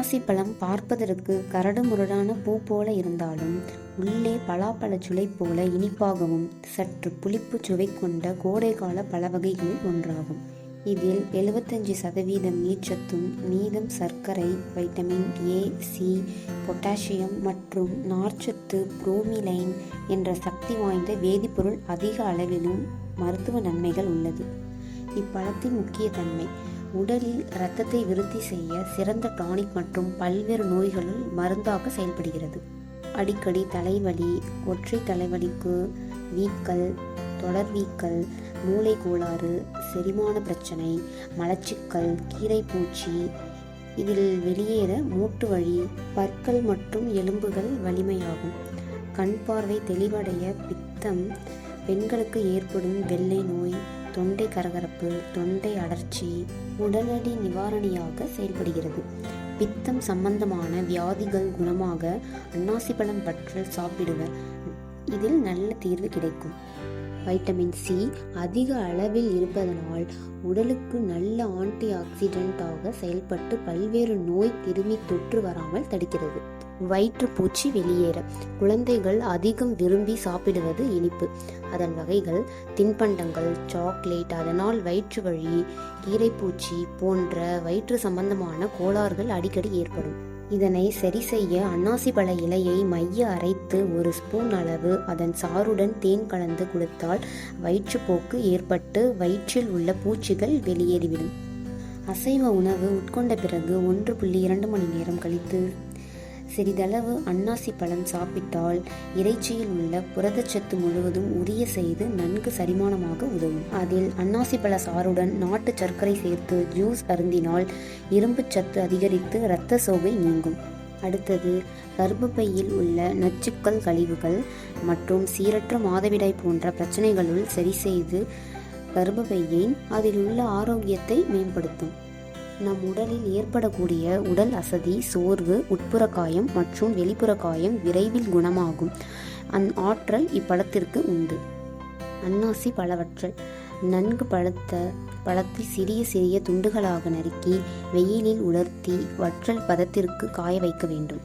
அன்னாசி பழம் பார்ப்பதற்கு கரடு முரடான பூ போல இருந்தாலும் உள்ளே பலாப்பழ சுளை போல இனிப்பாகவும் சற்று புளிப்பு சுவை கொண்ட கோடைக்கால பழ வகைகளில் ஒன்றாகும். இதில் எழுபத்தஞ்சு சதவீதம் நீர்ச்சத்தும் மீதம் சர்க்கரை வைட்டமின் ஏ சி பொட்டாசியம் மற்றும் நார்ச்சத்து புரோமிலைன் என்ற சக்தி வாய்ந்த வேதிப்பொருள் அதிக அளவிலும் மருத்துவ நன்மைகள் உள்ளது. இப்பழத்தின் முக்கிய தன்மை உடலில் இரத்தத்தை விருத்தி செய்ய சிறந்த டானிக் மற்றும் பல்வேறு நோய்களுள் மருந்தாக செயல்படுகிறது. அடிக்கடி தலைவலி ஒற்றை தலைவலிக்கு வீக்கல் தொடர்வீக்கல் மூளை கோளாறு செரிமான பிரச்சனை மலச்சிக்கல் கீரை பூச்சி இதில் வெளியேற மூட்டு வழி பற்கள் மற்றும் எலும்புகள் வலிமையாகும். கண் பார்வை தெளிவடைய பித்தம் பெண்களுக்கு ஏற்படும் வெள்ளை நோய் தொண்டை கரகரப்பு தொண்டை அடர்ச்சி உடனடி நிவாரணியாக செயல்படுகிறது. பித்தம் சம்பந்தமான வியாதிகள் குணமாக அன்னாசி பழம் பற்றல் சாப்பிடுவர். இதில் நல்ல தீர்வு கிடைக்கும். வைட்டமின் சி அதிக அளவில் இருப்பதனால் உடலுக்கு நல்ல ஆன்டி ஆக்சிடென்டாக செயல்பட்டு பல்வேறு நோய் கிருமி தொற்று வராமல் தடுக்கிறது. வயிற்றுப்பூச்சி வெளியேற குழந்தைகள் அதிகம் விரும்பி சாப்பிடுவது இனிப்பு. அதன் வகைகள் தின்பண்டங்கள் சாக்லேட் அதனால் வயிற்று வழி கீரைப்பூச்சி போன்ற வயிற்று சம்பந்தமான கோளாறுகள் அடிக்கடி ஏற்படும். இதனை சரி செய்ய அன்னாசி பழ இலையை மைய அரைத்து ஒரு ஸ்பூன் அளவு அதன் சாறுடன் தேன் கலந்து கொடுத்தால் வயிற்றுப்போக்கு ஏற்பட்டு வயிற்றில் உள்ள பூச்சிகள் வெளியேறிவிடும். அசைவ உணவு உட்கொண்ட பிறகு ஒன்று புள்ளி இரண்டு மணி நேரம் கழித்து சிறிதளவு அன்னாசி பழம் சாப்பிட்டால் இறைச்சியில் உள்ள புரதச்சத்து முழுவதும் உரிய செய்து நன்கு சரிமானமாக உதவும். அதில் அன்னாசி பழ சாறுடன் நாட்டு சர்க்கரை சேர்த்து ஜூஸ் அருந்தினால் இரும்புச் சத்து அதிகரித்து இரத்த சோகை நீங்கும். அடுத்தது கர்ப்பப்பையில் உள்ள நச்சுக்கள் கழிவுகள் மற்றும் சீரற்ற மாதவிடாய் போன்ற பிரச்சனைகளுள் சரி செய்து கர்ப்பப்பையின் அதில் உள்ள ஆரோக்கியத்தை மேம்படுத்தும். நம் உடலில் ஏற்படக்கூடிய உடல் அசதி சோர்வு உட்புற காயம் மற்றும் வெளிப்புற காயம் விரைவில் குணமாகும். அந் ஆற்றல் இப்பழத்திற்கு உண்டு. அன்னாசி பழவற்றல். நன்கு பழுத்த பழத்தை சிறிய சிறிய துண்டுகளாக நறுக்கி வெயிலில் உலர்த்தி வற்றல் பதத்திற்கு காய வைக்க வேண்டும்.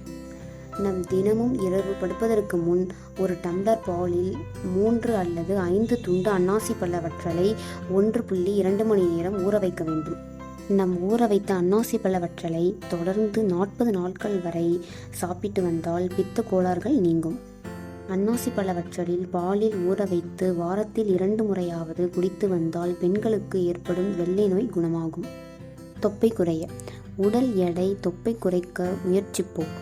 நம் தினமும் இரவு படுப்பதற்கு முன் ஒரு டம்ளர் பாலில் மூன்று அல்லது ஐந்து துண்டு அன்னாசி பழவற்றலை ஒன்று புள்ளி இரண்டு மணி நேரம் ஊற வைக்க வேண்டும். நம் ஊற வைத்த அன்னாசி பழ வற்றலை தொடர்ந்து நாற்பது நாட்கள் வரை சாப்பிட்டு வந்தால் பித்த கோளாறுகள் நீங்கும். அன்னாசி பழ வற்றலில் பாலில் ஊற வைத்து வாரத்தில் இரண்டு முறையாவது குடித்து வந்தால் பெண்களுக்கு ஏற்படும் வெள்ளை நோய் குணமாகும். தொப்பை குறைய. உடல் எடை தொப்பை குறைக்க முயற்சிப்போம்.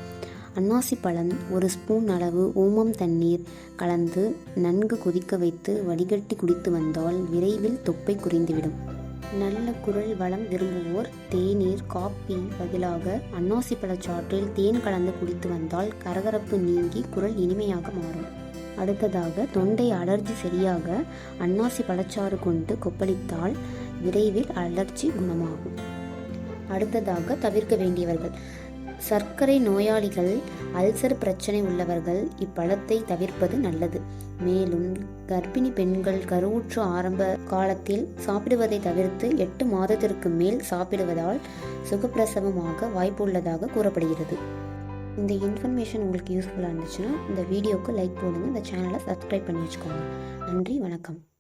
அன்னாசி பழம் ஒரு ஸ்பூன் அளவு ஊமம் தண்ணீர் கலந்து நன்கு கொதிக்க வைத்து வடிகட்டி குடித்து வந்தால் விரைவில் தொப்பை குறைந்துவிடும். நல்ல குரல் வளம் விரும்புவோர் தேநீர் காப்பி பதிலாக அன்னாசி பழச்சாற்றில் தேன் கலந்து குடித்து வந்தால் கரகரப்பு நீங்கி குரல் இனிமையாக மாறும். அடுத்ததாக தொண்டை அலர்ஜி சரியாக அன்னாசி பழச்சாறு கொண்டு கொப்பளித்தால் விரைவில் அலர்ஜி குணமாகும். அடுத்ததாக தவிர்க்க வேண்டியவர்கள். சர்க்கரை நோயாளிகள் அல்சர் பிரச்சனை உள்ளவர்கள் இப்பழத்தை தவிர்ப்பது நல்லது. மேலும் கர்ப்பிணி பெண்கள் கருவுற்று ஆரம்ப காலத்தில் சாப்பிடுவதை தவிர்த்து எட்டு மாதத்திற்கு மேல் சாப்பிடுவதால் சுகப்பிரசவமாக வாய்ப்பு உள்ளதாக கூறப்படுகிறது. இந்த இன்ஃபர்மேஷன் உங்களுக்கு யூஸ்ஃபுல்லாக இருந்துச்சுன்னா இந்த வீடியோவுக்கு லைக் போடுங்க இந்த சேனலை சப்ஸ்கிரைப் பண்ணி வச்சுக்கோங்க. நன்றி வணக்கம்.